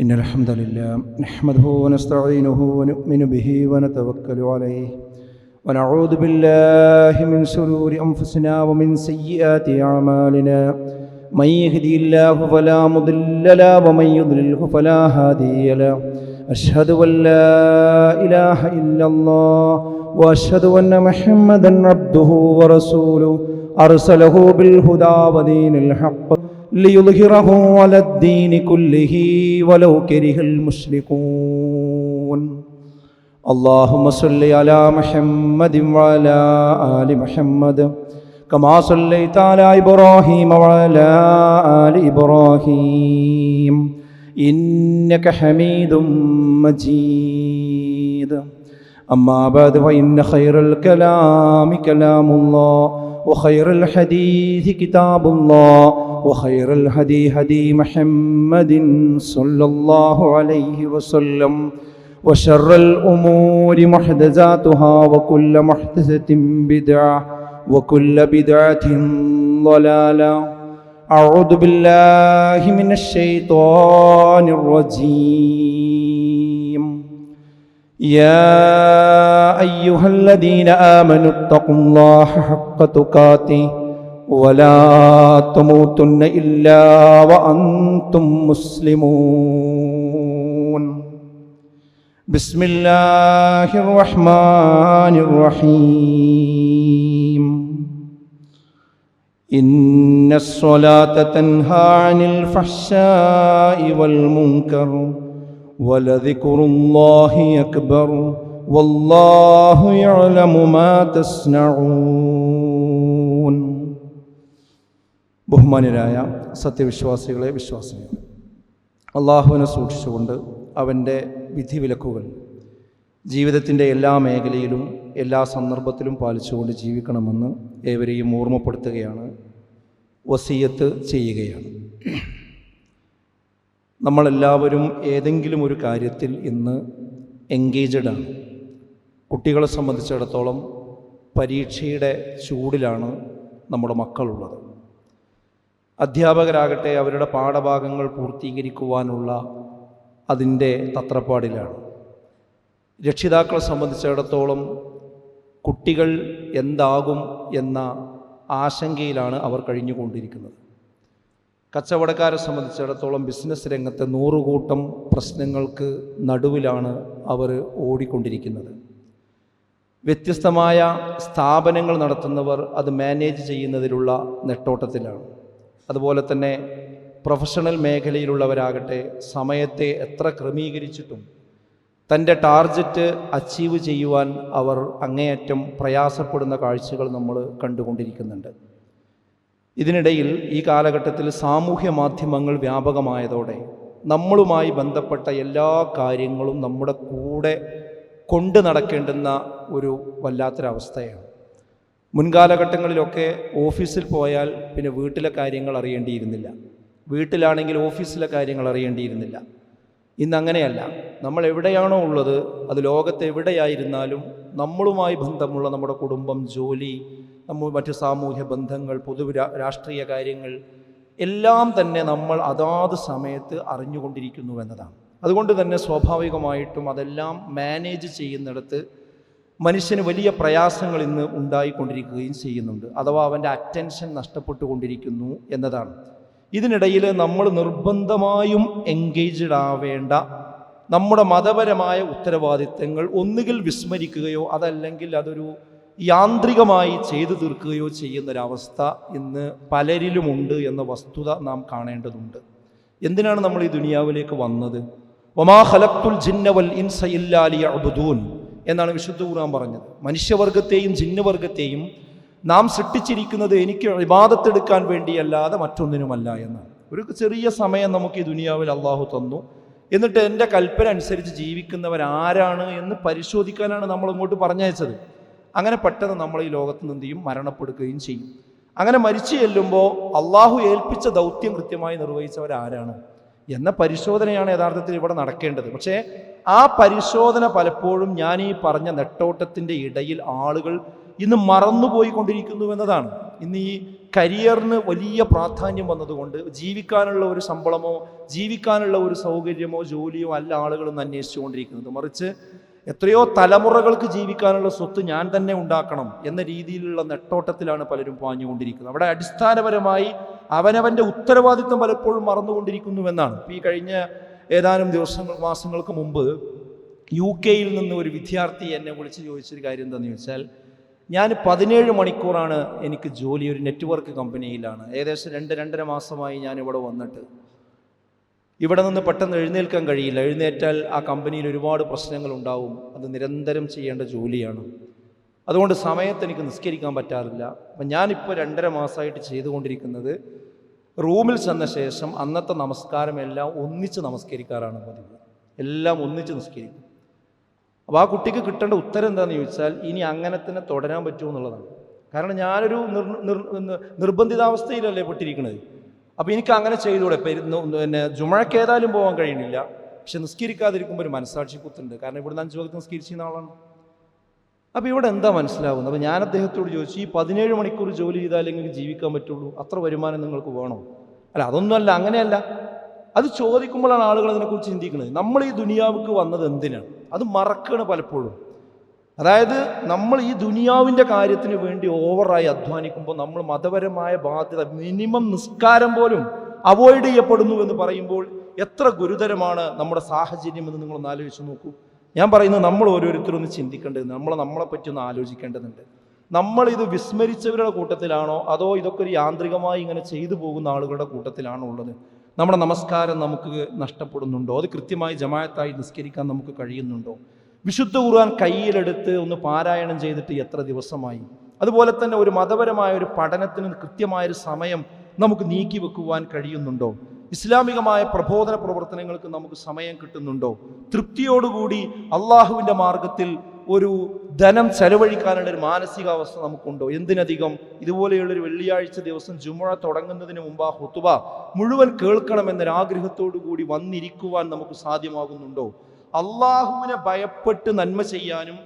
إن الحمد لله نحمده ونستعينه ونؤمن به ونتوكل عليه ونعوذ بالله من شرور أنفسنا ومن سيئات أعمالنا من يهدي الله فلا مضل له ومن يضلله فلا هادي له أشهد أن لا إله إلا الله وأشهد أن محمدا عبده ورسوله أرسله بالهدى ودين الحق ليظهره على الدين كله ولو كره المشركون. اللهم صل على محمد وعلى آل محمد كما صليت على إبراهيم وعلى آل إبراهيم. إنك حميد مجيد. أما بعد فإن خير الكلام كلام الله. وخير الحديث كتاب الله وخير الهدي هدي محمد صلى الله عليه وسلم وشر الأمور محدثاتها وكل محدثة بدعة وكل بدعة ضلالة. أعوذ بالله من الشيطان الرجيم. يا أيها الذين آمنوا اتقوا الله حق تقاته ولا تموتن إلا وأنتم مسلمون. بسم الله الرحمن الرحيم. إن الصلاة تنهى عن الفحشاء والمنكر ولذكر الله أكبر والله يعلم ما تصنعون ബഹുമാനരായ സത്യവിശ്വാസികളെ വിശ്വാസികളെ അള്ളാഹുവിനെ സൂക്ഷിച്ചുകൊണ്ട് അവൻ്റെ വിധിവിലക്കുകൾ ജീവിതത്തിൻ്റെ എല്ലാ മേഖലയിലും എല്ലാ സന്ദർഭത്തിലും പാലിച്ചുകൊണ്ട് ജീവിക്കണമെന്ന് ഏവരെയും ഓർമ്മപ്പെടുത്തുകയാണ് വസീയത്ത് ചെയ്യുകയാണ് നമ്മളെല്ലാവരും ഏതെങ്കിലും ഒരു കാര്യത്തിൽ ഇന്ന് എൻഗേജഡ് ആണ്. കുട്ടികളെ സംബന്ധിച്ചിടത്തോളം പരീക്ഷയുടെ ചൂടിലാണ് നമ്മുടെ മക്കളുള്ളത്. അധ്യാപകരാകട്ടെ അവരുടെ പാഠഭാഗങ്ങൾ പൂർത്തീകരിക്കുവാനുള്ള അതിന്റെ തത്രപ്പാടിലാണ്. രക്ഷിതാക്കളെ സംബന്ധിച്ചിടത്തോളം കുട്ടികൾ എന്താകും എന്ന ആശങ്കയിലാണ് അവർ കഴിഞ്ഞുകൊണ്ടിരിക്കുന്നത്. കച്ചവടക്കാരെ സംബന്ധിച്ചിടത്തോളം ബിസിനസ് രംഗത്തെ നൂറുകൂട്ടം പ്രശ്നങ്ങൾക്ക് നടുവിലാണ് അവർ ഓടിക്കൊണ്ടിരിക്കുന്നത്. വ്യത്യസ്തമായ സ്ഥാപനങ്ങൾ നടത്തുന്നവർ അത് മാനേജ് ചെയ്യുന്നതിലുള്ള നെട്ടോട്ടത്തിലാണ്. അതുപോലെ തന്നെ പ്രൊഫഷണൽ മേഖലയിലുള്ളവരാകട്ടെ സമയത്തെ എത്ര ക്രമീകരിച്ചിട്ടും തന്റെ ടാർജറ്റ് അച്ചീവ് ചെയ്യുവാൻ അവർ അങ്ങേയറ്റം പ്രയാസപ്പെടുന്ന കാഴ്ചകൾ നമ്മൾ കണ്ടുകൊണ്ടിരിക്കുന്നുണ്ട്. ഇതിനിടയിൽ ഈ കാലഘട്ടത്തിൽ സാമൂഹ്യ മാധ്യമങ്ങൾ വ്യാപകമായതോടെ നമ്മളുമായി ബന്ധപ്പെട്ട എല്ലാ കാര്യങ്ങളും നമ്മുടെ കൂടെ കൊണ്ട് നടക്കേണ്ടുന്ന ഒരു വല്ലാത്തൊരവസ്ഥയാണ്. മുൻകാലഘട്ടങ്ങളിലൊക്കെ ഓഫീസിൽ പോയാൽ പിന്നെ വീട്ടിലെ കാര്യങ്ങൾ അറിയേണ്ടിയിരുന്നില്ല. വീട്ടിലാണെങ്കിൽ ഓഫീസിലെ കാര്യങ്ങൾ അറിയേണ്ടിയിരുന്നില്ല. ഇന്ന് അങ്ങനെയല്ല നമ്മൾ എവിടെയാണോ ഉള്ളത് അത് ലോകത്ത് എവിടെയായിരുന്നാലും നമ്മളുമായി ബന്ധമുള്ള നമ്മുടെ കുടുംബം ജോലി നമ്മൾ മറ്റ് സാമൂഹ്യ ബന്ധങ്ങൾ പൊതു രാഷ്ട്രീയ കാര്യങ്ങൾ എല്ലാം തന്നെ നമ്മൾ അതാത് സമയത്ത് അറിഞ്ഞുകൊണ്ടിരിക്കുന്നു എന്നതാണ്. അതുകൊണ്ട് തന്നെ സ്വാഭാവികമായിട്ടും അതെല്ലാം മാനേജ് ചെയ്യുന്നിടത്ത് മനുഷ്യന് വലിയ പ്രയാസങ്ങൾ ഇന്ന് ഉണ്ടായിക്കൊണ്ടിരിക്കുകയും ചെയ്യുന്നുണ്ട്. അഥവാ അവന്റെ അറ്റൻഷൻ നഷ്ടപ്പെട്ടുകൊണ്ടിരിക്കുന്നു എന്നതാണ്. ഇതിനിടയിൽ നമ്മൾ നിർബന്ധമായും എൻഗേജ്ഡ് ആവേണ്ട നമ്മുടെ മതപരമായ ഉത്തരവാദിത്തങ്ങൾ ഒന്നുകിൽ വിസ്മരിക്കുകയോ അതല്ലെങ്കിൽ അതൊരു യാന്ത്രികമായി ചെയ്തു തീർക്കുകയോ ചെയ്യുന്നൊരവസ്ഥ ഇന്ന് പലരിലുമുണ്ട് എന്ന വസ്തുത നാം കാണേണ്ടതുണ്ട്. എന്തിനാണ് നമ്മൾ ഈ ദുനിയാവിലേക്ക് വന്നത്? ഒമാ ഹലക്തുൽ ജിന്നവൽ ഇൻസ ഇല്ലാലിയ അബുദൂൻ എന്നാണ് വിശുദ്ധ ഖുർആൻ പറഞ്ഞത്. മനുഷ്യവർഗത്തെയും ജിന്നുവർഗത്തെയും നാം സൃഷ്ടിച്ചിരിക്കുന്നത് എനിക്ക് വിവാദത്തെടുക്കാൻ വേണ്ടിയല്ലാതെ മറ്റൊന്നിനുമല്ല എന്നാണ്. ഒരു ചെറിയ സമയം നമുക്ക് ഈ ദുനിയാവിൽ അള്ളാഹു തന്നു. എന്നിട്ട് എന്റെ കൽപ്പന അനുസരിച്ച് ജീവിക്കുന്നവരാരാണ് എന്ന് പരിശോധിക്കാനാണ് നമ്മൾ ഇങ്ങോട്ട് പറഞ്ഞയച്ചത്. അങ്ങനെ പെട്ടെന്ന് നമ്മൾ ഈ ലോകത്ത് നിന്ന് ചെയ്യും? മരണപ്പെടുകയും ചെയ്യും. അങ്ങനെ മരിച്ചു ചെല്ലുമ്പോൾ അള്ളാഹു ഏൽപ്പിച്ച ദൗത്യം കൃത്യമായി നിർവഹിച്ചവരാരാണ്? എന്ന പരിശോധനയാണ് യഥാർത്ഥത്തിൽ ഇവിടെ നടക്കേണ്ടത്. പക്ഷേ ആ പരിശോധന പലപ്പോഴും ഞാൻ ഈ പറഞ്ഞ നെട്ടോട്ടത്തിന്റെ ഇടയിൽ ആളുകൾ ഇന്ന് മറന്നുപോയി കൊണ്ടിരിക്കുന്നു എന്നതാണ്. ഇന്ന് ഈ കരിയറിന് വലിയ പ്രാധാന്യം വന്നതുകൊണ്ട് ജീവിക്കാനുള്ള ഒരു ശമ്പളമോ ജീവിക്കാനുള്ള ഒരു സൗകര്യമോ ജോലിയോ അല്ല ആളുകളൊന്നും അന്വേഷിച്ചുകൊണ്ടിരിക്കുന്നത്. മറിച്ച് എത്രയോ തലമുറകൾക്ക് ജീവിക്കാനുള്ള സ്വത്ത് ഞാൻ തന്നെ ഉണ്ടാക്കണം എന്ന രീതിയിലുള്ള നെട്ടോട്ടത്തിലാണ് പലരും പാഞ്ഞുകൊണ്ടിരിക്കുന്നത്. അവിടെ അടിസ്ഥാനപരമായി അവനവന്റെ ഉത്തരവാദിത്വം പലപ്പോഴും മറന്നുകൊണ്ടിരിക്കുന്നുവെന്നാണ്. ഈ കഴിഞ്ഞ ഏതാനും ദിവസങ്ങൾ മാസങ്ങൾക്ക് മുമ്പ് യു കെയിൽ നിന്ന് ഒരു വിദ്യാർത്ഥി എന്നെ വിളിച്ച് ചോദിച്ചൊരു കാര്യം എന്താണെന്ന് ചോദിച്ചാൽ ഞാൻ പതിനേഴ് മണിക്കൂറാണ് എനിക്ക് ജോലി ഒരു നെറ്റ്വർക്ക് കമ്പനിയിലാണ്. ഏകദേശം രണ്ട് രണ്ടര മാസമായി ഞാൻ ഇവിടെ വന്നിട്ട്. ഇവിടെ നിന്ന് പെട്ടെന്ന് എഴുന്നേൽക്കാൻ കഴിയില്ല. എഴുന്നേറ്റാൽ ആ കമ്പനിയിൽ ഒരുപാട് പ്രശ്നങ്ങൾ ഉണ്ടാവും. അത് നിരന്തരം ചെയ്യേണ്ട ജോലിയാണ്. അതുകൊണ്ട് സമയത്ത് എനിക്ക് നിസ്കരിക്കാൻ പറ്റാറില്ല. അപ്പം ഞാനിപ്പോൾ രണ്ടര മാസമായിട്ട് ചെയ്തുകൊണ്ടിരിക്കുന്നത് റൂമിൽ ചെന്ന ശേഷം അന്നത്തെ നമസ്കാരം എല്ലാം ഒന്നിച്ച് നമസ്കരിക്കാറാണ് പതിവ്. എല്ലാം ഒന്നിച്ച് നിസ്കരിക്കും. അപ്പോൾ ആ കുട്ടിക്ക് കിട്ടേണ്ട ഉത്തരം എന്താണെന്ന് ചോദിച്ചാൽ ഇനി അങ്ങനെ തന്നെ തുടരാൻ പറ്റുമോ എന്നുള്ളതാണ് കാരണം ഞാനൊരു നിർ നിർ നിർ- നിർബന്ധിതാവസ്ഥയിലല്ലേ പെട്ടിരിക്കുന്നത് അപ്പോൾ എനിക്ക് അങ്ങനെ പെരുന്നു പിന്നെ ജുമഴക്ക് ഏതായാലും പോകാൻ കഴിയുന്നില്ല. പക്ഷെ നിസ്കരിക്കാതിരിക്കുമ്പോൾ ഒരു മനസ്സാക്ഷി കുത്തുണ്ട്. കാരണം ഇവിടുന്ന് അഞ്ച് വകത്ത് നിസ്കരിച്ചിരുന്ന ആളാണ്. അപ്പോൾ ഇവിടെ എന്താ മനസ്സിലാവുന്നത്? അപ്പോൾ ഞാൻ അദ്ദേഹത്തോട് ചോദിച്ചു ഈ പതിനേഴ് മണിക്കൂർ ജോലി ചെയ്താലേ നിങ്ങൾക്ക് ജീവിക്കാൻ പറ്റുള്ളൂ? അത്ര വരുമാനം നിങ്ങൾക്ക് വേണോ? അല്ല അതൊന്നുമല്ല അങ്ങനെയല്ല. അത് ചോദിക്കുമ്പോഴാണ് ആളുകൾ അതിനെക്കുറിച്ച് ചിന്തിക്കുന്നത്. നമ്മൾ ഈ ദുനിയാവുക്ക് വന്നത് എന്തിനാണ്? അത് മറക്കുകയാണ് പലപ്പോഴും. അതായത് നമ്മൾ ഈ ദുനിയാവിന്റെ കാര്യത്തിന് വേണ്ടി ഓവറായി അധ്വാനിക്കുമ്പോൾ നമ്മൾ മതപരമായ ബാധ്യത മിനിമം നിസ്കാരം പോലും അവോയ്ഡ് ചെയ്യപ്പെടുന്നു എന്ന് പറയുമ്പോൾ എത്ര ഗുരുതരമാണ് നമ്മുടെ സാഹചര്യം എന്ന് നിങ്ങളൊന്ന് ആലോചിച്ച് നോക്കൂ. ഞാൻ പറയുന്നത് നമ്മൾ ഓരോരുത്തരും ഒന്ന് ചിന്തിക്കേണ്ടത് നമ്മൾ നമ്മളെ പറ്റി ഒന്ന് ആലോചിക്കേണ്ടതുണ്ട്. നമ്മൾ ഇത് വിസ്മരിച്ചവരുടെ കൂട്ടത്തിലാണോ? അതോ ഇതൊക്കെ ഒരു യാന്ത്രികമായി ഇങ്ങനെ ചെയ്തു പോകുന്ന ആളുകളുടെ കൂട്ടത്തിലാണോ ഉള്ളത്? നമ്മുടെ നമസ്കാരം നമുക്ക് നഷ്ടപ്പെടുന്നുണ്ടോ? അത് കൃത്യമായി ജമായത്തായി നിസ്കരിക്കാൻ നമുക്ക് കഴിയുന്നുണ്ടോ? വിശുദ്ധ ഖുർആൻ കയ്യിലെടുത്ത് ഒന്ന് പാരായണം ചെയ്തിട്ട് എത്ര ദിവസമായി? അതുപോലെ തന്നെ ഒരു മതപരമായ ഒരു പഠനത്തിന് കൃത്യമായൊരു സമയം നമുക്ക് നീക്കി വെക്കുവാൻ കഴിയുന്നുണ്ടോ? ഇസ്ലാമികമായ പ്രബോധന പ്രവർത്തനങ്ങൾക്ക് നമുക്ക് സമയം കിട്ടുന്നുണ്ടോ? തൃപ്തിയോടുകൂടി അള്ളാഹുവിന്റെ മാർഗത്തിൽ ഒരു ധനം ചെലവഴിക്കാനുള്ള ഒരു മാനസികാവസ്ഥ നമുക്കുണ്ടോ? എന്തിനധികം? ഇതുപോലെയുള്ളൊരു വെള്ളിയാഴ്ച ദിവസം ജുമുഴ തുടങ്ങുന്നതിന് മുമ്പ് ആ ഹുത്തുബ മുഴുവൻ കേൾക്കണമെന്നൊരു ആഗ്രഹത്തോടു കൂടി വന്നിരിക്കുവാൻ നമുക്ക് സാധ്യമാകുന്നുണ്ടോ? അള്ളാഹുവിനെ ഭയപ്പെട്ട് നന്മ ചെയ്യാനും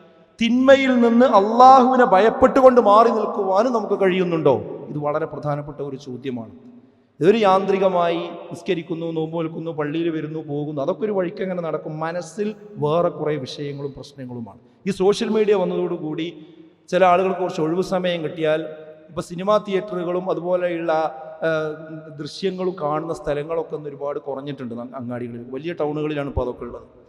തിന്മയിൽ നിന്ന് അള്ളാഹുവിനെ ഭയപ്പെട്ടുകൊണ്ട് മാറി നിൽക്കുവാനും നമുക്ക് കഴിയുന്നുണ്ടോ? ഇത് വളരെ പ്രധാനപ്പെട്ട ഒരു ചോദ്യമാണ്. ഇതൊരു യാന്ത്രികമായി നിസ്കരിക്കുന്നു നോമ്പ് നിൽക്കുന്നു പള്ളിയിൽ വരുന്നു പോകുന്നു. അതൊക്കെ ഒരു വഴിക്ക് അങ്ങനെ നടക്കും? മനസ്സിൽ വേറെ കുറേ വിഷയങ്ങളും പ്രശ്നങ്ങളുമാണ്. ഈ സോഷ്യൽ മീഡിയ വന്നതോടുകൂടി ചില ആളുകൾക്ക് കുറച്ച് ഒഴിവ് സമയം കിട്ടിയാൽ ഇപ്പോൾ സിനിമാ തിയേറ്ററുകളും അതുപോലെയുള്ള ദൃശ്യങ്ങളും കാണുന്ന സ്ഥലങ്ങളൊക്കെ ഒന്ന് ഒരുപാട് കുറഞ്ഞിട്ടുണ്ട് അങ്ങാടികളിൽ. വലിയ ടൗണുകളിലാണ് ഇപ്പോൾ അതൊക്കെ ഉള്ളത്.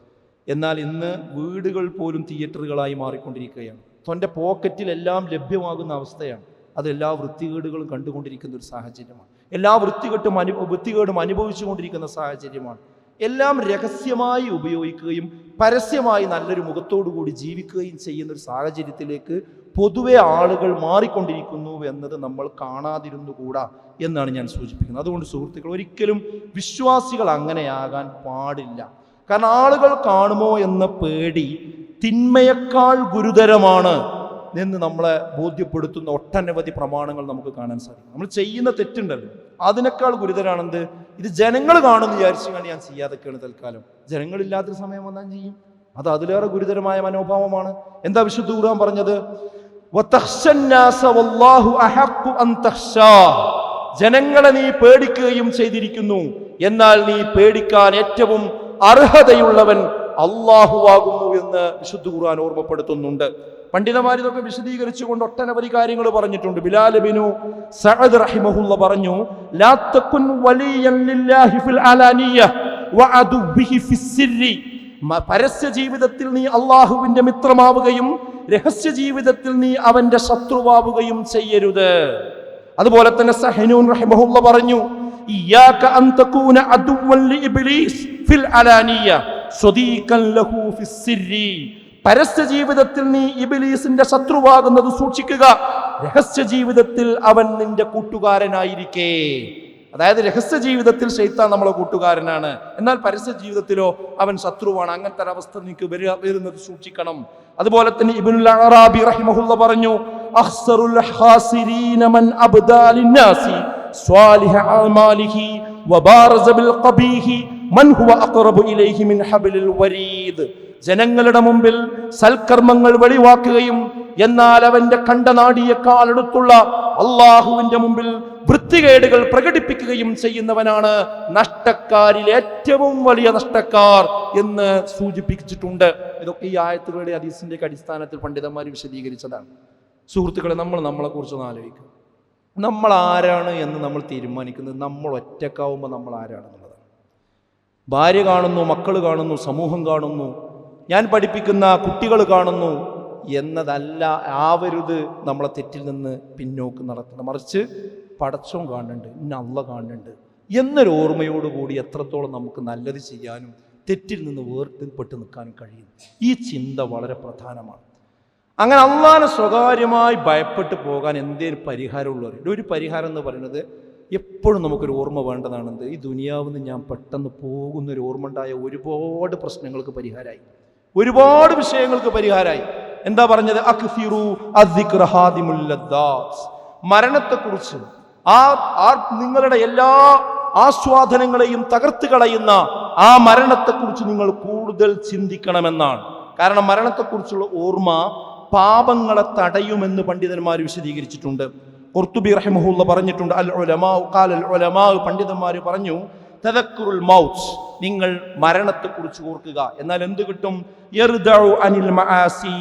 എന്നാൽ ഇന്ന് വീടുകൾ പോലും തിയേറ്ററുകളായി മാറിക്കൊണ്ടിരിക്കുകയാണ്. തന്റെ പോക്കറ്റിലെല്ലാം ലഭ്യമാകുന്ന അവസ്ഥയാണ്. അത് എല്ലാ വൃത്തികേടുകളും കണ്ടുകൊണ്ടിരിക്കുന്ന ഒരു സാഹചര്യമാണ്. എല്ലാ വൃത്തികെട്ടും അനു വൃത്തികേടും അനുഭവിച്ചുകൊണ്ടിരിക്കുന്ന സാഹചര്യമാണ്. എല്ലാം രഹസ്യമായി ഉപയോഗിക്കുകയും പരസ്യമായി നല്ലൊരു മുഖത്തോടു കൂടി ജീവിക്കുകയും ചെയ്യുന്ന ഒരു സാഹചര്യത്തിലേക്ക് പൊതുവെ ആളുകൾ മാറിക്കൊണ്ടിരിക്കുന്നു എന്നത് നമ്മൾ കാണാതിരുന്നുകൂടാ എന്നാണ് ഞാൻ സൂചിപ്പിക്കുന്നത്. അതുകൊണ്ട് സുഹൃത്തുക്കൾ ഒരിക്കലും വിശ്വാസികൾ അങ്ങനെയാകാൻ പാടില്ല. കാരണം ആളുകൾ കാണുമോ എന്ന പേടി തിന്മയേക്കാൾ ഗുരുതരമാണ് എന്ന് നമ്മളെ ബോധ്യപ്പെടുത്തുന്ന ഒട്ടനവധി പ്രമാണങ്ങൾ നമുക്ക് കാണാൻ സാധിക്കും. നമ്മൾ ചെയ്യുന്ന തെറ്റുണ്ടല്ലോ. അതിനേക്കാൾ ഗുരുതരാണെന്ത്? ഇത് ജനങ്ങൾ കാണുമെന്ന് വിചാരിച്ചുകൊണ്ട് ഞാൻ ചെയ്യാതൊക്കെയാണ് തൽക്കാലം. ജനങ്ങളില്ലാത്തൊരു സമയം വന്നാൽ ചെയ്യും? അത് അതിലേറെ ഗുരുതരമായ മനോഭാവമാണ്. എന്താ വിശുദ്ധ ഖുർആൻ പറഞ്ഞത്? ജനങ്ങളെ നീ പേടിക്കുകയും ചെയ്തിരിക്കുന്നു. എന്നാൽ നീ പേടിക്കാൻ ഏറ്റവും അർഹതയുള്ളവൻ അള്ളാഹുവാകുന്നു എന്ന് വിശുദ്ധ ഖുർആൻ ഓർമ്മപ്പെടുത്തുന്നുണ്ട്. പണ്ഡിതന്മാർ ഇതൊക്കെ വിശദീകരിച്ചുകൊണ്ട് ഒട്ടനവധി കാര്യങ്ങൾ പറഞ്ഞിട്ടുണ്ട്. ബിലാൽ ബിനു സഅദ് റഹിമഹുല്ല പറഞ്ഞു ലാ തകുൻ വലിയൻ ലില്ലാഹി ഫിൽ അലാനിയ വഅദുബിഹി ഫിസ്സിരി മ- പരസ്യ ജീവിതത്തിൽ നീ അള്ളാഹുവിന്റെ മിത്രമാവുകയും രഹസ്യ ജീവിതത്തിൽ നീ അവന്റെ ശത്രുവാവുകയും ചെയ്യരുത്. അതുപോലെ തന്നെ സഹനൂൻ റഹിമഹുല്ല പറഞ്ഞു ഇയ്യാക അൻ തകൂന അദുവ്വൻ ലിഇബ്ലീസ് ഫിൽ അലാനിയ പരസ്യ ജീവിതത്തിൽ നീ ഇബിലീസിന്റെ ശത്രുവാകുന്നത് സൂക്ഷിക്കുക. രഹസ്യ ജീവിതത്തിൽ അവൻ നിന്റെ കൂട്ടുകാരനായിരിക്കേ. അതായത് രഹസ്യ ജീവിതത്തിൽ ശൈത്താൻ നമ്മളെ കൂട്ടുകാരനാണ്. എന്നാൽ പരസ്യ ജീവിതത്തിലോ അവൻ ശത്രുവാണ്. അങ്ങനത്തെ ഒരവസ്ഥ നിനക്ക് വരിക വരുന്നത് സൂക്ഷിക്കണം. അതുപോലെ തന്നെ ഇബ്നുൽ അറാബി റഹിമഹുല്ല പറഞ്ഞു ഹാസിരീന മൻ സ്വാലിഹ ബിൽ ഖബീഹി ജനങ്ങളുടെ മുമ്പിൽ സൽക്കർമ്മങ്ങൾ വെളിവാക്കുകയും എന്നാൽ അവന്റെ കണ്ടനാടിയേക്കാൾ അടുത്തുള്ള അള്ളാഹുവിന്റെ മുമ്പിൽ വൃത്തികേടുകൾ പ്രകടിപ്പിക്കുകയും ചെയ്യുന്നവനാണ് നഷ്ടക്കാരിൽ ഏറ്റവും വലിയ നഷ്ടക്കാർ എന്ന് സൂചിപ്പിച്ചിട്ടുണ്ട്. ഇതൊക്കെ ഈ ആയത്തുകളുടെ അതീസിന്റെ അടിസ്ഥാനത്തിൽ പണ്ഡിതന്മാർ വിശദീകരിച്ചതാണ്. സുഹൃത്തുക്കളെ നമ്മൾ നമ്മളെ കുറിച്ചൊന്ന് ആലോചിക്കും നമ്മൾ ആരാണ് എന്ന് നമ്മൾ തീരുമാനിക്കുന്നത്? നമ്മൾ ഒറ്റക്കാവുമ്പോൾ നമ്മൾ ആരാണെന്നുള്ളതാണ് ഭാര്യ കാണുന്നു മക്കൾ കാണുന്നു സമൂഹം കാണുന്നു ഞാൻ പഠിപ്പിക്കുന്ന കുട്ടികൾ കാണുന്നു എന്നതല്ല ആവരുത് നമ്മളെ തെറ്റിൽ നിന്ന് പിന്നോക്ക് നടക്കണം മറിച്ച് പടച്ചവും കാണുന്നുണ്ട് അള്ള കാണുന്നുണ്ട് എന്നൊരു ഓർമ്മയോടുകൂടി എത്രത്തോളം നമുക്ക് നല്ലത് ചെയ്യാനും തെറ്റിൽ നിന്ന് വേർതിൽപ്പെട്ട് നിൽക്കാനും കഴിയും. ഈ ചിന്ത വളരെ പ്രധാനമാണ്. അങ്ങനെ അള്ളാനെ സ്വകാര്യമായി ഭയപ്പെട്ട് പോകാൻ എന്തേലും പരിഹാരമുള്ളവർ ഒരു പരിഹാരം എന്ന് പറയുന്നത് എപ്പോഴും നമുക്കൊരു ഓർമ്മ വേണ്ടതാണെന്ത്? ഈ ദുനിയാവിൽ നിന്ന് ഞാൻ പെട്ടെന്ന് പോകുന്ന ഒരു ഓർമ്മ ഉണ്ടായ ഒരുപാട് പ്രശ്നങ്ങൾക്ക് പരിഹാരമായി ഒരുപാട് വിഷയങ്ങൾക്ക് പരിഹാരമായി എന്താ പറഞ്ഞത്. മരണത്തെക്കുറിച്ച് ആ ആ നിങ്ങളുടെ എല്ലാ ആസ്വാദനങ്ങളെയും തകർത്ത് കളയുന്ന ആ മരണത്തെക്കുറിച്ച് നിങ്ങൾ കൂടുതൽ ചിന്തിക്കണമെന്നാണ്. കാരണം മരണത്തെക്കുറിച്ചുള്ള ഓർമ്മ പാപങ്ങളെ തടയുമെന്ന് പണ്ഡിതന്മാർ വിശദീകരിച്ചിട്ടുണ്ട്. ഖുർത്തുബി റഹിമഹുല്ല പറഞ്ഞിട്ടുണ്ട് അൽ ഉലമാ ഖാൽ അൽ ഉലമാ പണ്ഡിതന്മാർ പറഞ്ഞു തദക്കുറുൽ മൗത്ത് നിങ്ങൾ മരണത്തെക്കുറിച്ച് ഓർക്കുക. എന്നാൽ എന്ത് കിട്ടും? അനിൽ മആസി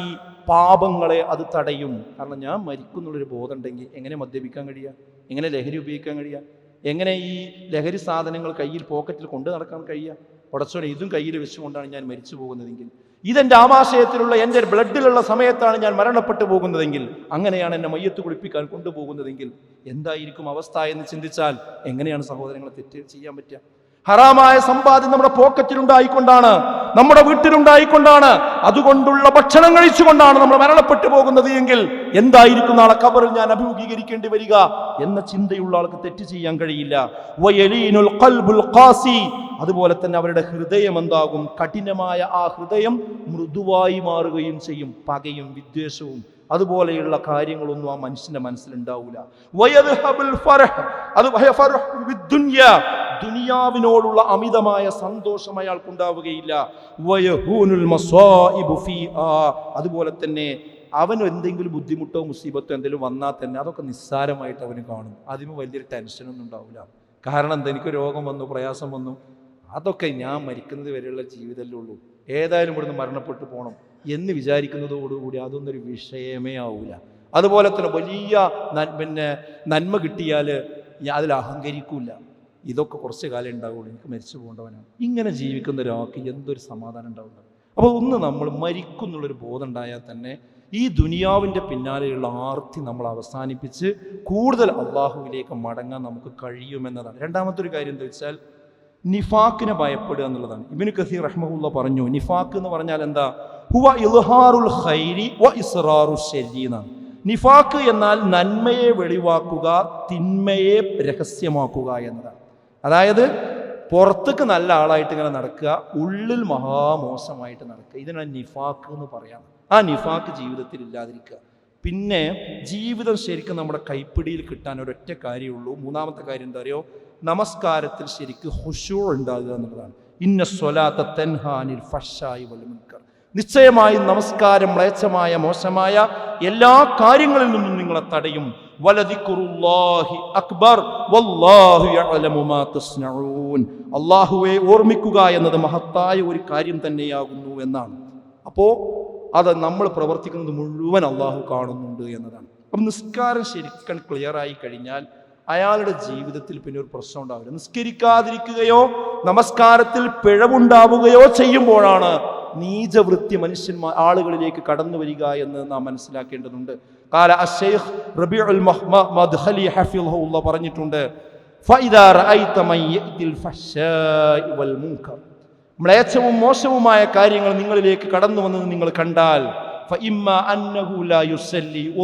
പാപങ്ങളെ അത് തടയും. കാരണം ഞാൻ മരിക്കുന്നുള്ളൊരു ബോധം ഉണ്ടെങ്കിൽ എങ്ങനെ മദ്യപിക്കാൻ കഴിയുക എങ്ങനെ ലഹരി ഉപയോഗിക്കാൻ കഴിയുക എങ്ങനെ ഈ ലഹരി സാധനങ്ങൾ കയ്യിൽ പോക്കറ്റിൽ കൊണ്ടു നടക്കാൻ കഴിയുക ഉടച്ചോടെ ഇതും കയ്യിൽ വെച്ചുകൊണ്ടാണ് ഞാൻ മരിച്ചു പോകുന്നതെങ്കിൽ ഇതെന്റെ ആമാശയത്തിലുള്ള എന്റെ ബ്ലഡിലുള്ള സമയത്താണ് ഞാൻ മരണപ്പെട്ടു പോകുന്നതെങ്കിൽ അങ്ങനെയാണ് എന്നെ മയ്യത്ത് കുളിപ്പിക്കാൻ കൊണ്ടുപോകുന്നതെങ്കിൽ എന്തായിരിക്കും അവസ്ഥ എന്ന് ചിന്തിച്ചാൽ എങ്ങനെയാണ് സഹോദരങ്ങളെ തെറ്റ് ചെയ്യാൻ പറ്റുക? ഹറാമായ സമ്പാദ്യം നമ്മുടെ പോക്കറ്റിലുണ്ടായിക്കൊണ്ടാണ് നമ്മുടെ വീട്ടിലുണ്ടായിക്കൊണ്ടാണ് അതുകൊണ്ടുള്ള ഭക്ഷണം കഴിച്ചുകൊണ്ടാണ് നമ്മൾ മരണപ്പെട്ടു പോകുന്നത് എങ്കിൽ എന്തായിരിക്കും നാളെ കബറിൽ ഞാൻ അഭിമുഖീകരിക്കേണ്ടി വരിക എന്ന ചിന്തയുള്ള ആൾക്ക് തെറ്റ് ചെയ്യാൻ കഴിയില്ല. അതുപോലെ തന്നെ അവരുടെ ഹൃദയം എന്താകും? കഠിനമായ ആ ഹൃദയം മൃദുവായി മാറുകയും ചെയ്യും പകയും വിദ്വേഷവും. അതുപോലെയുള്ള കാര്യങ്ങളൊന്നും ആ മനുഷ്യന്റെ മനസ്സിലുണ്ടാവില്ല ദുനിയാവിനോടുള്ള അമിതമായ സന്തോഷം അയാൾക്കുണ്ടാവുകയില്ല. അതുപോലെ തന്നെ അവൻ എന്തെങ്കിലും ബുദ്ധിമുട്ടോ മുസീബത്തോ എന്തെങ്കിലും വന്നാൽ തന്നെ അതൊക്കെ നിസ്സാരമായിട്ട് അവന് കാണും. അതിന് വലിയൊരു ടെൻഷനൊന്നും ഉണ്ടാവില്ല കാരണം എന്താ? എനിക്ക് രോഗം വന്നു പ്രയാസം വന്നു. അതൊക്കെ ഞാൻ മരിക്കുന്നത് വരെയുള്ള ജീവിതമല്ലേ ഉള്ളൂ. ഏതായാലും ഇവിടുന്ന് മരണപ്പെട്ടു പോകണം എന്ന് വിചാരിക്കുന്നതോടുകൂടി അതൊന്നൊരു വിഷയമേ ആവില്ല അതുപോലെ തന്നെ വലിയ പിന്നെ നന്മ കിട്ടിയാൽ അതിൽ അഹങ്കരിക്കൂല. ഇതൊക്കെ കുറച്ച് കാലം ഉണ്ടാവുള്ളൂ. എനിക്ക് മരിച്ചു പോകേണ്ടവനാണ്. ഇങ്ങനെ ജീവിക്കുന്ന ഒരാൾക്ക് എന്തൊരു സമാധാനം ഉണ്ടാവുന്നത് അപ്പോൾ ഒന്ന് നമ്മൾ മരിക്കും എന്നുള്ളൊരു ബോധം ഉണ്ടായാൽ തന്നെ ഈ ദുനിയാവിന്റെ പിന്നാലെയുള്ള ആർത്തി നമ്മൾ അവസാനിപ്പിച്ച് കൂടുതൽ അള്ളാഹുവിലേക്ക് മടങ്ങാൻ നമുക്ക് കഴിയുമെന്നതാണ്. രണ്ടാമത്തെ ഒരു കാര്യം എന്താ വെച്ചാൽ നിഫാക്കിനെ ഭയപ്പെടുക എന്നുള്ളതാണ്. ഇബിന് കസീർ റഹ്മുല്ല പറഞ്ഞു നിഫാക്ക് എന്ന് പറഞ്ഞാൽ എന്താ? ഹുവ ഇൽഹാറുൽ ഹൈരി വ ഇസ്റാറു ശരി എന്നാണ്. നിഫാക്ക് എന്നാൽ നന്മയെ വെളിവാക്കുക തിന്മയെ രഹസ്യമാക്കുക എന്നതാണ്. അതായത് പുറത്തേക്ക് നല്ല ആളായിട്ട് ഇങ്ങനെ നടക്കുക ഉള്ളിൽ മഹാമോശമായിട്ട് നടക്കുക. ഇതിനാണ് നിഫാക്ക് എന്ന് പറയാം. ആ നിഫാക്ക് ജീവിതത്തിൽ ഇല്ലാതിരിക്കുക. പിന്നെ ജീവിതം ശരിക്കും നമ്മുടെ കൈപ്പിടിയിൽ കിട്ടാൻ ഒരൊറ്റ കാര്യമുള്ളൂ. മൂന്നാമത്തെ കാര്യം എന്താ അറിയോ? നമസ്കാരത്തിൽ ശരിക്കും ഹുഷൂർ ഉണ്ടാകുക എന്നുള്ളതാണ്. ഇന്ന സ്വലാത്ത തെൻഹാനിൽ ഫഷായി വലുമുൻകർ നിശ്ചയമായും നമസ്കാരം മ്ലേച്ഛമായ മോശമായ എല്ലാ കാര്യങ്ങളിൽ നിന്നും നിങ്ങളെ തടയും. അക്ബർ അല്ലാഹുവെ ഓർമ്മിക്കുക എന്നത് മഹത്തായ ഒരു കാര്യം തന്നെയാകുന്നു എന്നാണ്. അപ്പോൾ അത് നമ്മൾ പ്രവർത്തിക്കുന്നത് മുഴുവൻ അള്ളാഹു കാണുന്നുണ്ട് എന്നതാണ്. അപ്പം നിസ്കാരം ശരിക്കും ക്ലിയർ ആയി കഴിഞ്ഞാൽ അയാളുടെ ജീവിതത്തിൽ പിന്നെ ഒരു പ്രശ്നം ഉണ്ടാവില്ല. നിസ്കരിക്കാതിരിക്കുകയോ നമസ്കാരത്തിൽ പിഴവുണ്ടാവുകയോ ചെയ്യുമ്പോഴാണ് നീചവൃത്തി മനുഷ്യന്മാർ ആളുകളിലേക്ക് കടന്നു വരിക എന്ന് നാം മനസ്സിലാക്കേണ്ടതുണ്ട്. കാല അഷേഖ് റബിഉൽ മദ്ഹലി ഹഫിളഹുള്ള പറഞ്ഞിട്ടുണ്ട്. മുൻകർ മ്ലേച്ഛവും മോശവുമായ കാര്യങ്ങൾ നിങ്ങളിലേക്ക് കടന്നു വന്നത് നിങ്ങൾ കണ്ടാൽ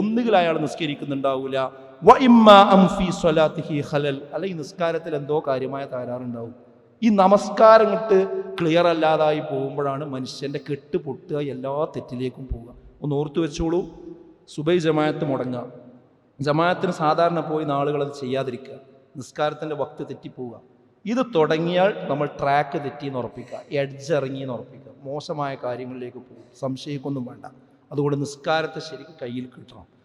ഒന്നുകിൽ അയാൾ നിസ്കരിക്കുന്നുണ്ടാവില്ല അല്ലെങ്കിൽ നിസ്കാരത്തിൽ എന്തോ കാര്യമായ തകരാറുണ്ടാവും. ഈ നമസ്കാരം ഇട്ട് ക്ലിയർ അല്ലാതായി പോകുമ്പോഴാണ് മനുഷ്യന്റെ കെട്ട് പൊട്ടുക എല്ലാ തെറ്റിലേക്കും പോവുക. ഒന്ന് ഓർത്തു വെച്ചോളൂ. സുബൈ ജമാഅത്ത് മുടങ്ങുക. ജമാഅത്തിന് സാധാരണ പോയി നാളുകൾ അത് ചെയ്യാതിരിക്കുക. നിസ്കാരത്തിന്റെ വക്ത് തെറ്റിപ്പോവുക. ഇത് തുടങ്ങിയാൽ നമ്മൾ ട്രാക്ക് തെറ്റിയെന്ന് ഉറപ്പിക്കുക. എഡ്ജ് ഇറങ്ങിയെന്ന് ഉറപ്പിക്കുക. മോശമായ കാര്യങ്ങളിലേക്ക് പോകും. സംശയിക്കൊന്നും വേണ്ട. അതുകൊണ്ട് നിസ്കാരത്തെ ശരിക്കും കയ്യിൽ കിട്ടണം.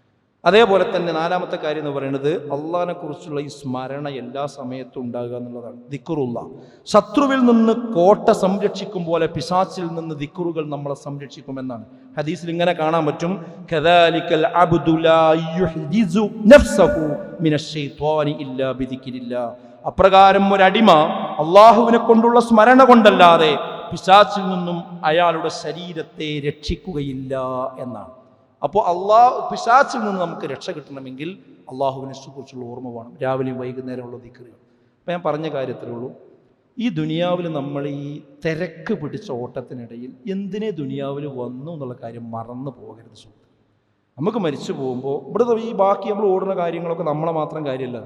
അതേപോലെ തന്നെ നാലാമത്തെ കാര്യം എന്ന് പറയുന്നത് അള്ളാഹിനെ കുറിച്ചുള്ള ഈ സ്മരണ എല്ലാ സമയത്തും ഉണ്ടാകുക എന്നുള്ളതാണ്. ദിക്കുറുള്ള ശത്രുവിൽ നിന്ന് കോട്ട സംരക്ഷിക്കും പോലെ പിശാച്ചിൽ നിന്ന് ദിക്കുറുകൾ നമ്മളെ സംരക്ഷിക്കുമെന്നാണ്. ഹദീസിൽ ഇങ്ങനെ കാണാൻ പറ്റും. അപ്രകാരം ഒരു അടിമ അള്ളാഹുവിനെ കൊണ്ടുള്ള സ്മരണ കൊണ്ടല്ലാതെ പിശാച്ചിൽ നിന്നും അയാളുടെ ശരീരത്തെ രക്ഷിക്കുകയില്ല എന്നാണ്. അപ്പോൾ അള്ളാഹ് പിശാച്ചിൽ നിന്ന് നമുക്ക് രക്ഷ കിട്ടണമെങ്കിൽ അള്ളാഹുവിനെ കുറിച്ചുള്ള ഓർമ്മ വേണം. രാവിലെയും വൈകുന്നേരമുള്ള ദിക്കറുകൾ അപ്പം ഞാൻ പറഞ്ഞ കാര്യത്തിലേ ഉള്ളൂ. ഈ ദുനിയാവിൽ നമ്മൾ ഈ തിരക്ക് പിടിച്ച ഓട്ടത്തിനിടയിൽ എന്തിനെ ദുനിയാവിൽ വന്നു എന്നുള്ള കാര്യം മറന്നു പോകരുത് സുഹൃത്ത്. നമുക്ക് മരിച്ചു പോകുമ്പോൾ ഇവിടെ ഈ ബാക്കി നമ്മൾ ഓടുന്ന കാര്യങ്ങളൊക്കെ നമ്മളെ മാത്രം കാര്യമല്ല.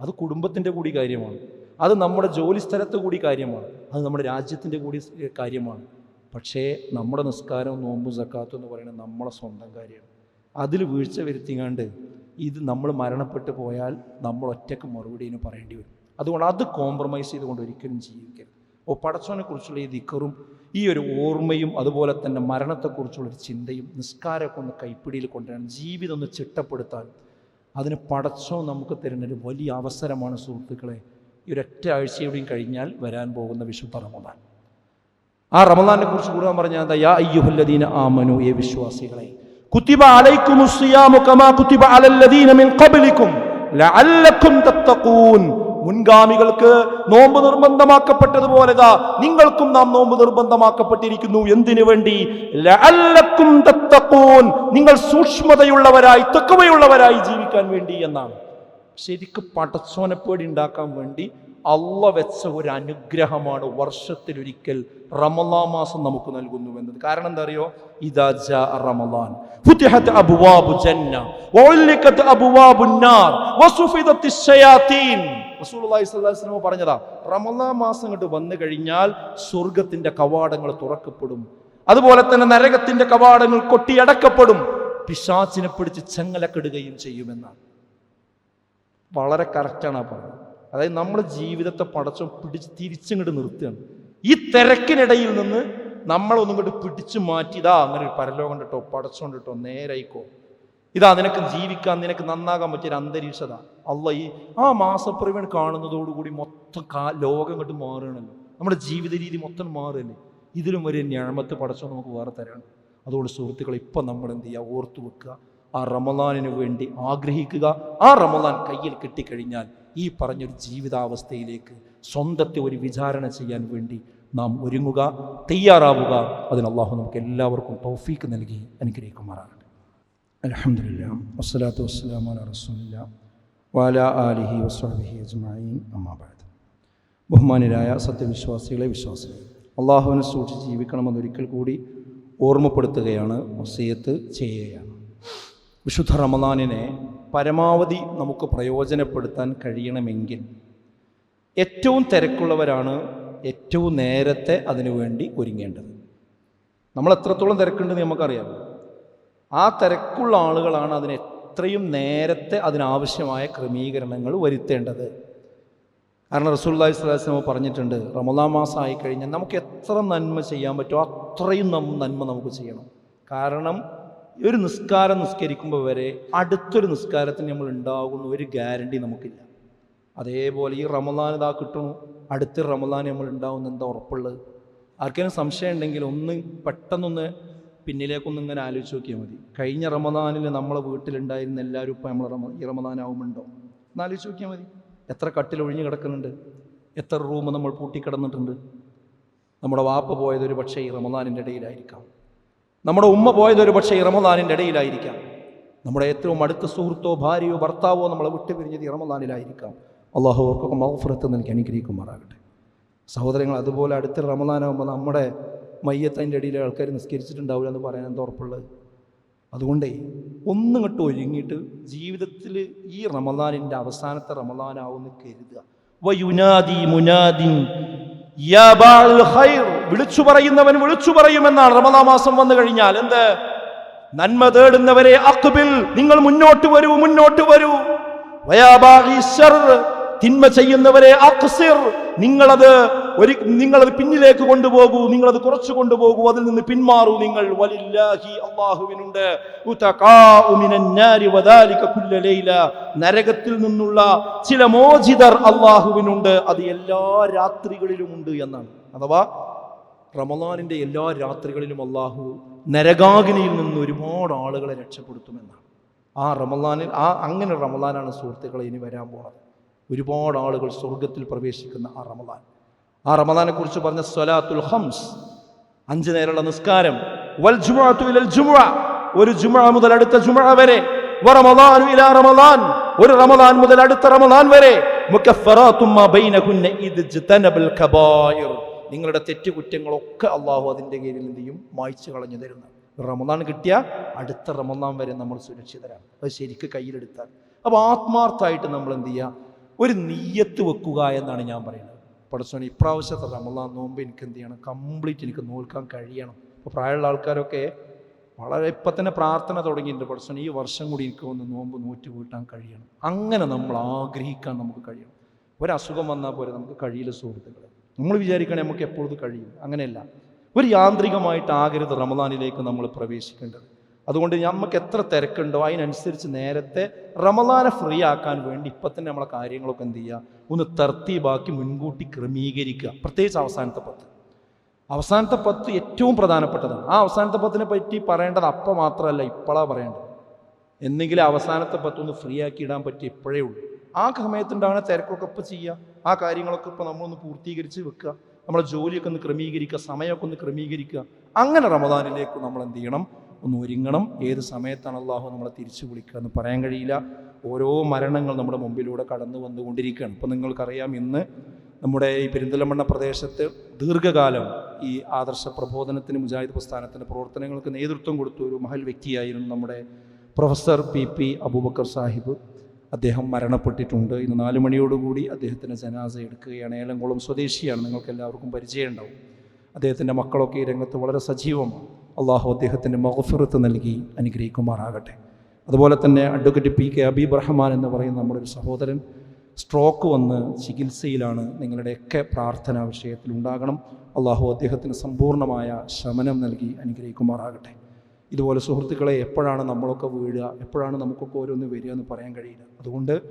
അത് കുടുംബത്തിന്റെ കൂടി കാര്യമാണ്. അത് നമ്മുടെ ജോലി സ്ഥലത്ത് കൂടി കാര്യമാണ്. അത് നമ്മുടെ രാജ്യത്തിന്റെ കൂടി കാര്യമാണ്. പക്ഷേ നമ്മുടെ നിസ്കാരവും നോമ്പും സക്കാത്തും എന്ന് പറയുന്നത് നമ്മളെ സ്വന്തം കാര്യമാണ്. അതിൽ വീഴ്ച വരുത്തിങ്ങാണ്ട് ഇത് നമ്മൾ മരണപ്പെട്ടു പോയാൽ നമ്മൾ ഒറ്റയ്ക്ക് മറുപടിന് പറയേണ്ടി വരും. അതുകൊണ്ട് അത് കോംപ്രമൈസ് ചെയ്തുകൊണ്ട് ഒരിക്കലും ജീവിക്കരുത്. ഓ പടച്ചോനെ കുറിച്ചുള്ള ഈ ദിക്കറും ഈ ഒരു ഓർമ്മയും അതുപോലെ തന്നെ മരണത്തെക്കുറിച്ചുള്ള ഒരു ചിന്തയും നിസ്കാരമൊക്കെ ഒന്ന് കൈപ്പിടിയിൽ കൊണ്ടുവരാൻ ജീവിതം ഒന്ന് ചിട്ടപ്പെടുത്താൻ അതിന് പടച്ചോ നമുക്ക് തരുന്ന ഒരു വലിയ അവസരമാണ് സുഹൃത്തുക്കളെ. ഈ ഒരൊറ്റ ആഴ്ചയുടെയും കഴിഞ്ഞാൽ വരാൻ പോകുന്ന വിശുദ്ധ റമദാൻ. ആ റമദാനെ കുറിച്ച് കൂടുതൽ പറഞ്ഞാൽ എന്താ? യാ അയ്യുഹല്ലദീന ആമനു ഏ വിശ്വാസികളെ. കുത്തിബ അലൈക്കും കമാ കുത്തിബ അലല്ലദീന മിൻ ഖബ്ലിക്കും ലഅല്ലക്കും തത്തഖൂൻ. മുൻഗാമികൾക്ക് നോമ്പ് നിർബന്ധമാക്കപ്പെട്ടതുപോലെ ദാ നിങ്ങൾക്കും നാം നോമ്പ് നിർബന്ധമാക്കപ്പെട്ടിരിക്കുന്നു. എന്തിനു വേണ്ടി? തത്തഖൂൻ. നിങ്ങൾ സൂക്ഷ്മതയുള്ളവരായി തക്കവയുള്ളവരായി ജീവിക്കാൻ വേണ്ടി എന്നാണ്. ശരിക്കും പടച്ചോനെ പേടി ഉണ്ടാക്കാൻ വേണ്ടി അള്ള വെച്ച ഒരു അനുഗ്രഹമാണ് വർഷത്തിലൊരിക്കൽ റമലാ മാസം നമുക്ക് നൽകുന്നു എന്നത് കാരണം എന്താ അറിയോ പറഞ്ഞതാ റമലാ മാസം കൊണ്ട് വന്നു കഴിഞ്ഞാൽ സ്വർഗത്തിന്റെ കവാടങ്ങൾ തുറക്കപ്പെടും. അതുപോലെ തന്നെ നരകത്തിന്റെ കവാടങ്ങൾ കൊട്ടിയടക്കപ്പെടും പിശാച്ചിനെ പിടിച്ച് ചെങ്ങലക്കെടുകയും ചെയ്യുമെന്നാണ്. വളരെ കറക്റ്റാണ് ആ പറഞ്ഞത്. അതായത് നമ്മുടെ ജീവിതത്തെ പടച്ചോ പിടിച്ച് തിരിച്ചിങ്ങോട്ട് നിർത്തുകയാണ്. ഈ തിരക്കിനിടയിൽ നിന്ന് നമ്മളൊന്നും ഇങ്ങോട്ട് പിടിച്ചു മാറ്റി ഇതാ അങ്ങനെ പരലോകം കിട്ടോ പടച്ചോണ്ട് കിട്ടോ നേരായിക്കോ. ഇതാ നിനക്ക് ജീവിക്കാൻ നിനക്ക് നന്നാകാൻ പറ്റിയൊരു അന്തരീക്ഷത അല്ല ഈ ആ മാസപ്പിറവൻ കാണുന്നതോടുകൂടി മൊത്തം കാ ലോകം ഇങ്ങോട്ട് മാറുകയാണല്ലോ. നമ്മുടെ ജീവിത രീതി മൊത്തം മാറുകയല്ലേ. ഇതിലും ഒരു ഞാമത്ത് പടച്ചോ നമുക്ക് വേറെ തരാണ്. അതുകൊണ്ട് സുഹൃത്തുക്കൾ ഇപ്പം നമ്മൾ എന്ത് ചെയ്യുക? ഓർത്തു വെക്കുക. ആ റമദാനിന് വേണ്ടി ആഗ്രഹിക്കുക. ആ റമദാൻ കയ്യിൽ കിട്ടിക്കഴിഞ്ഞാൽ ഈ പറഞ്ഞൊരു ജീവിതാവസ്ഥയിലേക്ക് സ്വന്തത്തെ ഒരു വിചാരണ ചെയ്യാൻ വേണ്ടി നാം ഒരുങ്ങുക തയ്യാറാവുക. അതിന് അള്ളാഹു നമുക്ക് എല്ലാവർക്കും തൗഫീക്ക് നൽകി അനുഗ്രഹിക്കുമാറാകട്ടെ. അലഹമില്ല വസ്സലാത്തു വസ്സലാം അല വാല ആലിഹി വസ്വാബിഹി അജ്മഈൻ. അമ്മാബാദ് ബഹുമാനരായ സത്യവിശ്വാസികളെ വിശ്വാസികളെ അള്ളാഹുവിനെ സൂക്ഷിച്ച് ജീവിക്കണമെന്നൊരിക്കൽ കൂടി ഓർമ്മപ്പെടുത്തുകയാണ് വസീയത്ത് ചെയ്യുകയാണ്. വിശുദ്ധ റമദാനിനെ പരമാവധി നമുക്ക് പ്രയോജനപ്പെടുത്താൻ കഴിയണമെങ്കിൽ ഏറ്റവും തിരക്കുള്ളവരാണ് ഏറ്റവും നേരത്തെ അതിനുവേണ്ടി ഒരുങ്ങേണ്ടത്. നമ്മൾ എത്രത്തോളം തിരക്കുണ്ടെന്ന് നമുക്കറിയാം. ആ തിരക്കുള്ള ആളുകളാണ് അതിന് എത്രയും നേരത്തെ അതിനാവശ്യമായ ക്രമീകരണങ്ങൾ വരുത്തേണ്ടത്. കാരണം റസൂല്ലാഹി സ്വലാസ്ലമ പറഞ്ഞിട്ടുണ്ട് റമദാ മാസം ആയിക്കഴിഞ്ഞാൽ നമുക്ക് എത്ര നന്മ ചെയ്യാൻ പറ്റുമോ അത്രയും നന്മ നമുക്ക് ചെയ്യണം. കാരണം ഒരു നിസ്കാരം നിസ്കരിക്കുമ്പോൾ വരെ അടുത്തൊരു നിസ്കാരത്തിന് നമ്മൾ ഉണ്ടാകുന്ന ഒരു ഗ്യാരണ്ടി നമുക്കില്ല. അതേപോലെ ഈ റമദാൻ ഇതാ കിട്ടണു അടുത്ത റമദാൻ നമ്മൾ ഉണ്ടാവുന്ന എന്താ ഉറപ്പുള്ളത്? ആർക്കെങ്കിലും സംശയം ഉണ്ടെങ്കിൽ ഒന്ന് പെട്ടെന്നൊന്ന് പിന്നിലേക്കൊന്ന് ഇങ്ങനെ ആലോചിച്ച് നോക്കിയാൽ മതി. കഴിഞ്ഞ റമദാനിൽ നമ്മളെ വീട്ടിലുണ്ടായിരുന്ന എല്ലാവരും ഇപ്പം നമ്മളെ റമ ഈ റമദാനാവുമുണ്ടോ ഒന്ന് ആലോചിച്ച് നോക്കിയാൽ മതി. എത്ര കട്ടിൽ ഒഴിഞ്ഞു കിടക്കുന്നുണ്ട്? എത്ര റൂം നമ്മൾ പൂട്ടിക്കിടന്നിട്ടുണ്ട്? നമ്മുടെ വാപ്പ പോയത് ഒരു പക്ഷേ ഈ റമദാനിന്റെ ഇടയിലായിരിക്കാം. നമ്മുടെ ഉമ്മ പോയത് ഒരു പക്ഷേ ഇറമദാനിന്റെ ഇടയിലായിരിക്കാം. നമ്മുടെ ഏറ്റവും അടുത്ത സുഹൃത്തോ ഭാര്യയോ ഭർത്താവോ നമ്മളെ വിട്ടുപിരിഞ്ഞത് ഇറമദാനിലായിരിക്കാം റമദാനിലായിരിക്കാം. അള്ളാഹു അവർക്കൊക്കെ മൗഫുറത്ത് എനിക്ക് അനുഗ്രഹിക്കുമാറാകട്ടെ. സഹോദരങ്ങൾ അതുപോലെ അടുത്ത റമദാനാകുമ്പോൾ നമ്മുടെ മയ്യത്തതിന്റെ ഇടയിൽ ആൾക്കാർ നിസ്കരിച്ചിട്ടുണ്ടാവില്ല എന്ന് പറയാൻ എന്താ ഉറപ്പുള്ളത്? അതുകൊണ്ടേ ഒന്നും ഇങ്ങോട്ട് ഒരുങ്ങിയിട്ട് ജീവിതത്തിൽ ഈ റമദാനിന്റെ അവസാനത്തെ റമദാനാവുമെന്ന് കരുതുക. വയുനാദി മുനാദിൻ. വിളിച്ചു പറയുന്നവൻ വിളിച്ചു പറയുമെന്നാണ്. റമദാ മാസം വന്നു കഴിഞ്ഞാൽ എന്ത്? നന്മ തേടുന്നവരെ അക്ബിൽ നിങ്ങൾ മുന്നോട്ട് വരൂ മുന്നോട്ട് വരൂ. തിന്മ ചെയ്യുന്നവരെ അക്സിർ നിങ്ങളത് ഒരു നിങ്ങളത് പിന്നിലേക്ക് കൊണ്ടുപോകൂ നിങ്ങളത് കുറച്ചു കൊണ്ടുപോകൂ അതിൽ നിന്ന് പിന്മാറൂ നിങ്ങൾ. വലില്ലാഹി നരകത്തിൽ നിന്നുള്ള ചില മോചിതർ അള്ളാഹുവിനുണ്ട്. അത് എല്ലാ രാത്രികളിലും ഉണ്ട് എന്നാണ്. അഥവാ റമദാനിന്റെ എല്ലാ രാത്രികളിലും അള്ളാഹു നരകാഗ്നിയിൽ നിന്ന് ഒരുപാട് ആളുകളെ രക്ഷപ്പെടുത്തുമെന്നാണ്. ആ റമദാനിൽ ആ അങ്ങനെ റമദാനാണ് സുഹൃത്തുക്കളെ ഇനി വരാൻ പോകുന്നത് ഒരുപാട് ആളുകൾ സ്വർഗത്തിൽ പ്രവേശിക്കുന്ന ആ റമദാൻ. ആ റമദാനെ കുറിച്ച് പറഞ്ഞ സ്വലാത്തുൽ ഹംസ് അഞ്ചു നേരമുള്ള നിസ്കാരം. വൽ ജുമുഅത്തു ഇലൽ ജുമുഅ ഒരു ജുമുഅ മുതൽ അടുത്ത ജുമുഅ വരെ. വറമദാനു ഇലാ റമദാൻ ഒരു റമദാൻ മുതൽ അടുത്ത റമദാൻ വരെ. നിങ്ങളുടെ തെറ്റുകുറ്റങ്ങളൊക്കെ അള്ളാഹു അതിന്റെ കീഴിൽ എന്ത് ചെയ്യും? മായ്ച്ചു കളഞ്ഞു തരുന്നു. റമദാൻ കിട്ടിയ അടുത്ത റമദാൻ വരെ നമ്മൾ സുരക്ഷിതരാണ്. അത് ശരിക്ക് കയ്യിലെടുത്താൽ. അപ്പോൾ ആത്മാർത്ഥമായിട്ട് നമ്മൾ എന്ത് ചെയ്യുക? ഒരു നീയത്ത് വെക്കുക എന്നാണ് ഞാൻ പറയുന്നത്. പടച്ചോനെ ഇപ്രാവശ്യത്തെ റമലാൻ നോമ്പ് എനിക്ക് എന്ത് ചെയ്യണം? കംപ്ലീറ്റ് എനിക്ക് നോൽക്കാൻ കഴിയണം. ഇപ്പോൾ പ്രായമുള്ള ആൾക്കാരൊക്കെ വളരെ ഇപ്പം തന്നെ പ്രാർത്ഥന തുടങ്ങിയിട്ടുണ്ട് പടച്ചോനെ ഈ വർഷം കൂടി എനിക്ക് ഒന്ന് നോമ്പ് നോറ്റ് വീട്ടാൻ കഴിയണം. അങ്ങനെ നമ്മൾ ആഗ്രഹിക്കാൻ നമുക്ക് കഴിയണം. ഒരസുഖം വന്നാൽ പോലെ നമുക്ക് കഴിയില്ല സുഹൃത്തുക്കളെ. നമ്മൾ വിചാരിക്കണേ നമുക്ക് എപ്പോഴും കഴിയും. അങ്ങനെയല്ല. ഒരു യാന്ത്രികമായിട്ട് ആകരുത് റമദാനിലേക്ക് നമ്മൾ പ്രവേശിക്കേണ്ടത് അതുകൊണ്ട് നമുക്ക് എത്ര തിരക്കുണ്ടോ അതിനനുസരിച്ച് നേരത്തെ റമദാനെ ഫ്രീ ആക്കാൻ വേണ്ടി ഇപ്പം തന്നെ നമ്മളെ കാര്യങ്ങളൊക്കെ എന്ത് ചെയ്യുക ഒന്ന് തർത്തീബാക്കി മുൻകൂട്ടി ക്രമീകരിക്കുക. പ്രത്യേകിച്ച് അവസാനത്തെ പത്ത്. അവസാനത്തെ പത്ത് ഏറ്റവും പ്രധാനപ്പെട്ടതാണ്. ആ അവസാനത്തെ പത്തിനെ പറ്റി പറയേണ്ടത് അപ്പം മാത്രമല്ല ഇപ്പോഴാണ് പറയേണ്ടത്. എന്തെങ്കിലും അവസാനത്തെ പത്തൊന്ന് ഫ്രീ ആക്കി ഇടാൻ പറ്റി ഇപ്പോഴേ ഉള്ളൂ. ആ സമയത്തുണ്ടാകുന്ന തിരക്കൊക്കെ ഇപ്പം ചെയ്യുക ആ കാര്യങ്ങളൊക്കെ ഇപ്പം നമ്മളൊന്ന് പൂർത്തീകരിച്ച് വെക്കുക. നമ്മളെ ജോലിയൊക്കെ ഒന്ന് ക്രമീകരിക്കുക. സമയമൊക്കെ ഒന്ന് ക്രമീകരിക്കുക. അങ്ങനെ റമദാനിലേക്ക് നമ്മൾ എന്ത് ചെയ്യണം? ഒന്ന് ഒരുങ്ങണം. ഏത് സമയത്താണ് അള്ളാഹു നമ്മളെ തിരിച്ചു വിളിക്കുക എന്ന് പറയാൻ കഴിയില്ല. ഓരോ മരണങ്ങൾ നമ്മുടെ മുമ്പിലൂടെ കടന്നു വന്നുകൊണ്ടിരിക്കുകയാണ്. ഇപ്പം നിങ്ങൾക്കറിയാം ഇന്ന് നമ്മുടെ ഈ പെരിന്തലമണ്ണ പ്രദേശത്ത് ദീർഘകാലം ഈ ആദർശ പ്രബോധനത്തിന് മുജാഹിദ് പ്രസ്ഥാനത്തിന്റെ പ്രവർത്തനങ്ങൾക്ക് നേതൃത്വം കൊടുത്ത ഒരു മഹൽ വ്യക്തിയായിരുന്നു നമ്മുടെ professor P P Abubakar Sahib. അദ്ദേഹം മരണപ്പെട്ടിട്ടുണ്ട്. ഇന്ന് നാല് മണിയോടുകൂടി അദ്ദേഹത്തിന്റെ ജനാസ എടുക്കുകയാണ്. ഏലംകുളം സ്വദേശിയാണ്. നിങ്ങൾക്ക് എല്ലാവർക്കും പരിചയം ഉണ്ടാവും അദ്ദേഹത്തിന്റെ മക്കളൊക്കെ ഈ രംഗത്ത് വളരെ സജീവമാണ്. അള്ളാഹു അദ്ദേഹത്തിന്റെ മഹഫിറത്ത് നൽകി അനുഗ്രഹിക്കുമാറാകട്ടെ. അതുപോലെ തന്നെ advocate P K Abeeb Rahman എന്ന് പറയുന്ന നമ്മുടെ ഒരു സഹോദരൻ സ്ട്രോക്ക് വന്ന് ചികിത്സയിലാണ് നിങ്ങളുടെയൊക്കെ പ്രാർത്ഥനാ വിഷയത്തിൽ ഉണ്ടാകണം. അള്ളാഹു അദ്ദേഹത്തിന് സമ്പൂർണമായ ശമനം നൽകി അനുഗ്രഹിക്കുമാറാകട്ടെ. ഇതുപോലെ സുഹൃത്തുക്കളെ എപ്പോഴാണ് നമ്മളൊക്കെ വീഴുക എപ്പോഴാണ് നമുക്കൊക്കെ ഓരോന്ന് വരിക എന്ന് പറയാൻ കഴിയില്ല. അതുകൊണ്ട്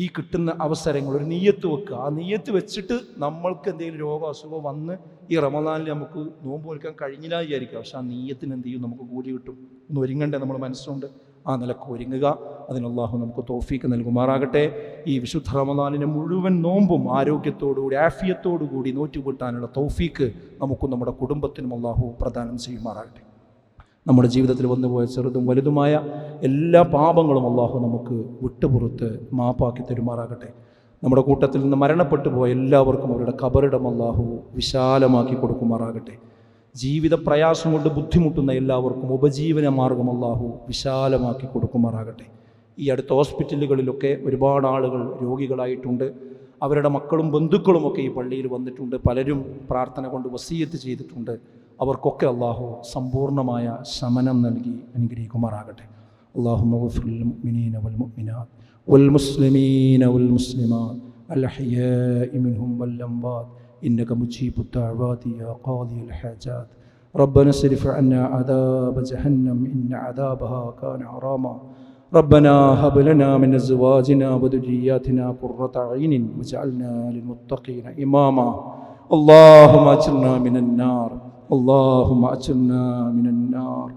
ഈ കിട്ടുന്ന അവസരങ്ങൾ ഒരു നീയത്ത് വെക്കുക. ആ നീയത്ത് വെച്ചിട്ട് നമ്മൾക്ക് എന്തെങ്കിലും രോഗം അസുഖം വന്ന് ഈ റമദാനിൽ നമുക്ക് നോമ്പ് നോക്കാൻ കഴിഞ്ഞില്ല വിചാരിക്കുക. പക്ഷെ ആ നീയത്തിന് എന്ത് ചെയ്യും? നമുക്ക് കൂലി കിട്ടും. ഒന്ന് ഒരുങ്ങണ്ടേ നമ്മൾ മനസ്സുകൊണ്ട്? ആ നിലയ്ക്ക് ഒരുങ്ങുക. അതിനല്ലാഹു നമുക്ക് തോഫീക്ക് നൽകുമാറാകട്ടെ. ഈ വിശുദ്ധ റമദാനിനെ മുഴുവൻ നോമ്പും ആരോഗ്യത്തോടുകൂടി ആഫിയത്തോടുകൂടി നോറ്റുകൂട്ടാനുള്ള തോഫീക്ക് നമുക്കും നമ്മുടെ കുടുംബത്തിനും അള്ളാഹു പ്രദാനം ചെയ്യുമാറാകട്ടെ. നമ്മുടെ ജീവിതത്തിൽ വന്നുപോയ ചെറുതും വലുതുമായ എല്ലാ പാപങ്ങളും അള്ളാഹു നമുക്ക് വിട്ടുപുറത്ത് മാപ്പാക്കി തരുമാറാകട്ടെ. നമ്മുടെ കൂട്ടത്തിൽ നിന്ന് മരണപ്പെട്ടു പോയ എല്ലാവർക്കും അവരുടെ കബറിടം അള്ളാഹു വിശാലമാക്കി കൊടുക്കുമാറാകട്ടെ. ജീവിത പ്രയാസം കൊണ്ട് ബുദ്ധിമുട്ടുന്ന എല്ലാവർക്കും ഉപജീവന മാർഗം അള്ളാഹു വിശാലമാക്കി കൊടുക്കുമാറാകട്ടെ. ഈ അടുത്ത ഹോസ്പിറ്റലുകളിലൊക്കെ ഒരുപാട് ആളുകൾ രോഗികളായിട്ടുണ്ട്. അവരുടെ മക്കളും ബന്ധുക്കളുമൊക്കെ ഈ പള്ളിയിൽ വന്നിട്ടുണ്ട്. പലരും പ്രാർത്ഥന കൊണ്ട് വസീയത്ത് ചെയ്തിട്ടുണ്ട്. അവർക്കൊക്കെ അള്ളാഹു സമ്പൂർണ്ണമായ ശമനം നൽകി അനുഗ്രഹിക്കുമാറാകട്ടെ അള്ളാഹു മുഅ്മിനീന വൽ മുഅ്മിനാത്ത് വൽ മുസ്ലിമീന വൽ മുസ്ലിമാത്ത് الأحياء منهم والأموات إنك مجيب الدعوات يا قاضي الحاجات ربنا اصرف عنا عذاب جهنم إن عذابها كان عراما ربنا هب لنا من أزواجنا وذرياتنا قرة عين واجعلنا للمتقين إماما اللهم أجرنا من النار اللهم أجرنا من النار.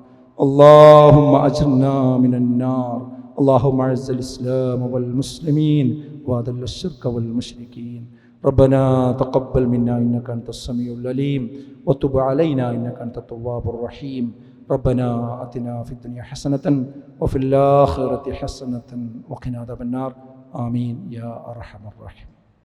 اللهم أجرنا من النار. اللهم أعز الإسلام والمسلمين وأذل الشرك والمشركين. ربنا تقبل منا إنك أنت السميع العليم. وتب علينا إنك أنت التواب الرحيم. ربنا آتنا في الدنيا حسنة وفي الآخرة حسنة وقنا عذاب النار. آمين. يا أرحم الراحمين.